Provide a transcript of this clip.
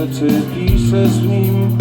Rzeczy piszesz w nim